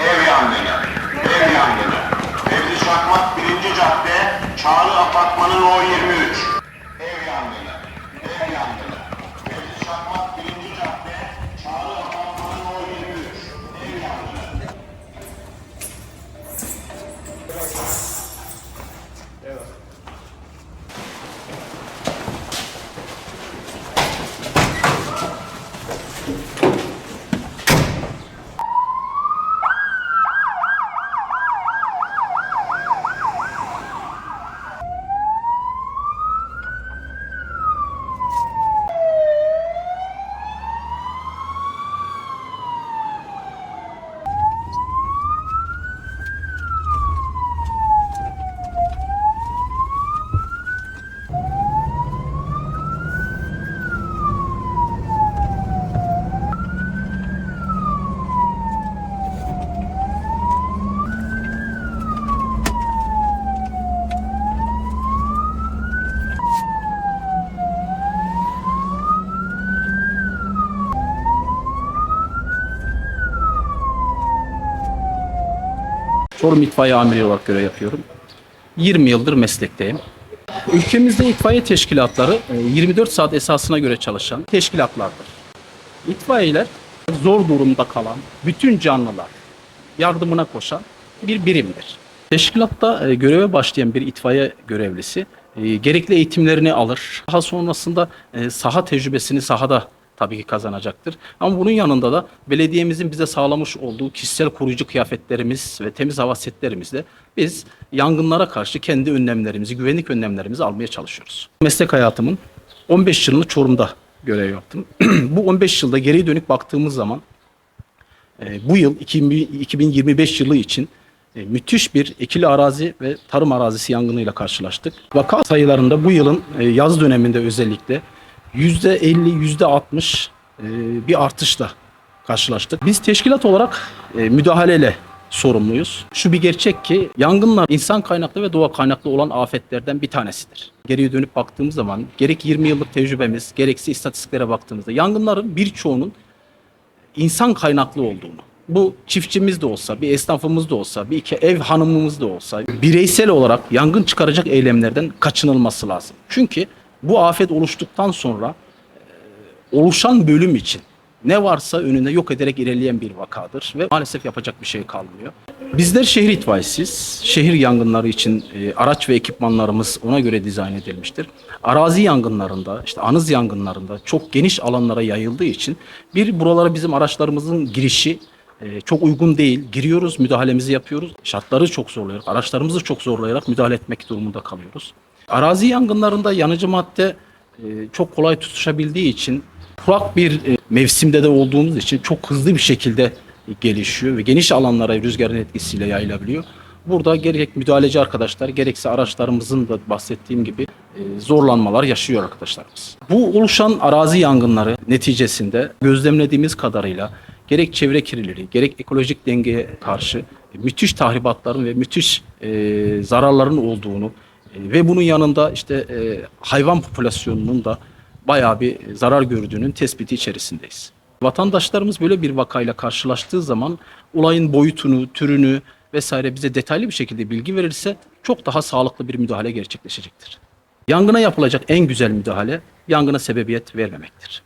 Ev yangını. Ev yangını. Fevzi Çakmak 1. Cadde, Çağrı Apartmanı No 23. Çorum İtfaiye Amiri olarak görev yapıyorum. 20 yıldır meslekteyim. Ülkemizde itfaiye teşkilatları e, 24 saat esasına göre çalışan teşkilatlardır. İtfaiyeler zor durumda kalan bütün canlılar yardımına koşan bir birimdir. Teşkilatta e, göreve başlayan bir itfaiye görevlisi e, gerekli eğitimlerini alır. Daha sonrasında e, saha tecrübesini sahada tabii ki kazanacaktır. Ama bunun yanında da belediyemizin bize sağlamış olduğu kişisel koruyucu kıyafetlerimiz ve temiz hava setlerimizle biz yangınlara karşı kendi önlemlerimizi, güvenlik önlemlerimizi almaya çalışıyoruz. Meslek hayatımın 15 yılını Çorum'da görev yaptım. Bu 15 yılda geriye dönük baktığımız zaman e, bu yıl 2000 2025 yılı için e, müthiş bir ekili arazi ve tarım arazisi yangınıyla karşılaştık. Vaka sayılarında bu yılın e, yaz döneminde özellikle %50, %60 e, bir artışla karşılaştık. Biz teşkilat olarak e, müdahaleyle sorumluyuz. Şu bir gerçek ki yangınlar insan kaynaklı ve doğa kaynaklı olan afetlerden bir tanesidir. Geriye dönüp baktığımız zaman gerek 20 yıllık tecrübemiz gerekse istatistiklere baktığımızda yangınların birçoğunun insan kaynaklı olduğunu. Bu çiftçimiz de olsa, bir esnafımız da olsa, bir iki ev hanımımız da olsa bireysel olarak yangın çıkaracak eylemlerden kaçınılması lazım. Çünkü bu afet oluştuktan sonra e, oluşan bölüm için ne varsa önünde yok ederek ilerleyen bir vakadır ve maalesef yapacak bir şey kalmıyor. Bizler şehir itfaiyesiyiz. Şehir yangınları için e, araç ve ekipmanlarımız ona göre dizayn edilmiştir. Arazi yangınlarında, işte anız yangınlarında çok geniş alanlara yayıldığı için bir buralara bizim araçlarımızın girişi e, çok uygun değil. Giriyoruz, müdahalemizi yapıyoruz. Şartları çok zorlayarak, araçlarımızı çok zorlayarak müdahale etmek durumunda kalıyoruz. Arazi yangınlarında yanıcı madde e, çok kolay tutuşabildiği için kurak bir e, mevsimde de olduğumuz için çok hızlı bir şekilde gelişiyor ve geniş alanlara rüzgarın etkisiyle yayılabiliyor. Burada gerek müdahaleci arkadaşlar gerekse araçlarımızın da bahsettiğim gibi e, zorlanmalar yaşıyor arkadaşlarımız. Bu oluşan arazi yangınları neticesinde gözlemlediğimiz kadarıyla gerek çevre kirliliği gerek ekolojik dengeye karşı müthiş tahribatların ve müthiş zararların olduğunu ve bunun yanında işte e, hayvan popülasyonunun da bayağı bir zarar gördüğünün tespiti içerisindeyiz. Vatandaşlarımız böyle bir vakayla karşılaştığı zaman olayın boyutunu, türünü vesaire bize detaylı bir şekilde bilgi verirse çok daha sağlıklı bir müdahale gerçekleşecektir. Yangına yapılacak en güzel müdahale yangına sebebiyet vermemektir.